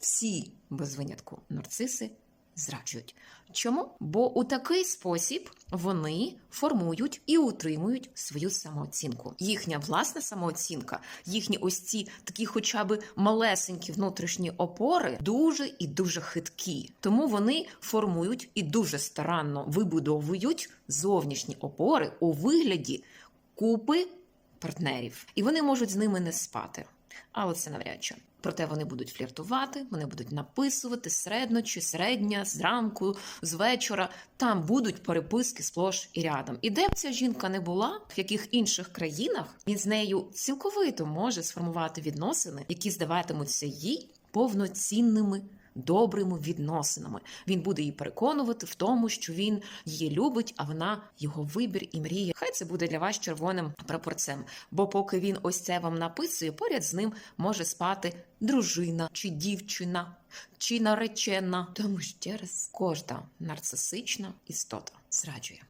всі без винятку нарциси зраджують. Чому? Бо у такий спосіб вони формують і утримують свою самооцінку. Їхня власна самооцінка, їхні ось ці такі, хоча б малесенькі внутрішні опори, дуже і дуже хиткі. Тому вони формують і дуже старанно вибудовують зовнішні опори у вигляді купи партнерів, і вони можуть з ними не спати. Але це навряд чи. Проте вони будуть фліртувати, вони будуть написувати середночі, середня, зранку, з вечора. Там будуть переписки сплош і рядом. І де б ця жінка не була, в яких інших країнах він з нею цілковито може сформувати відносини, які здаватимуться їй повноцінними. Добрими відносинами він буде її переконувати в тому, що він її любить, а вона його вибір і мріє. Хай це буде для вас червоним прапорцем. Бо поки він ось це вам написує, поряд з ним може спати дружина чи дівчина, чи наречена. Тому ще раз кожна нарцисична істота зраджує.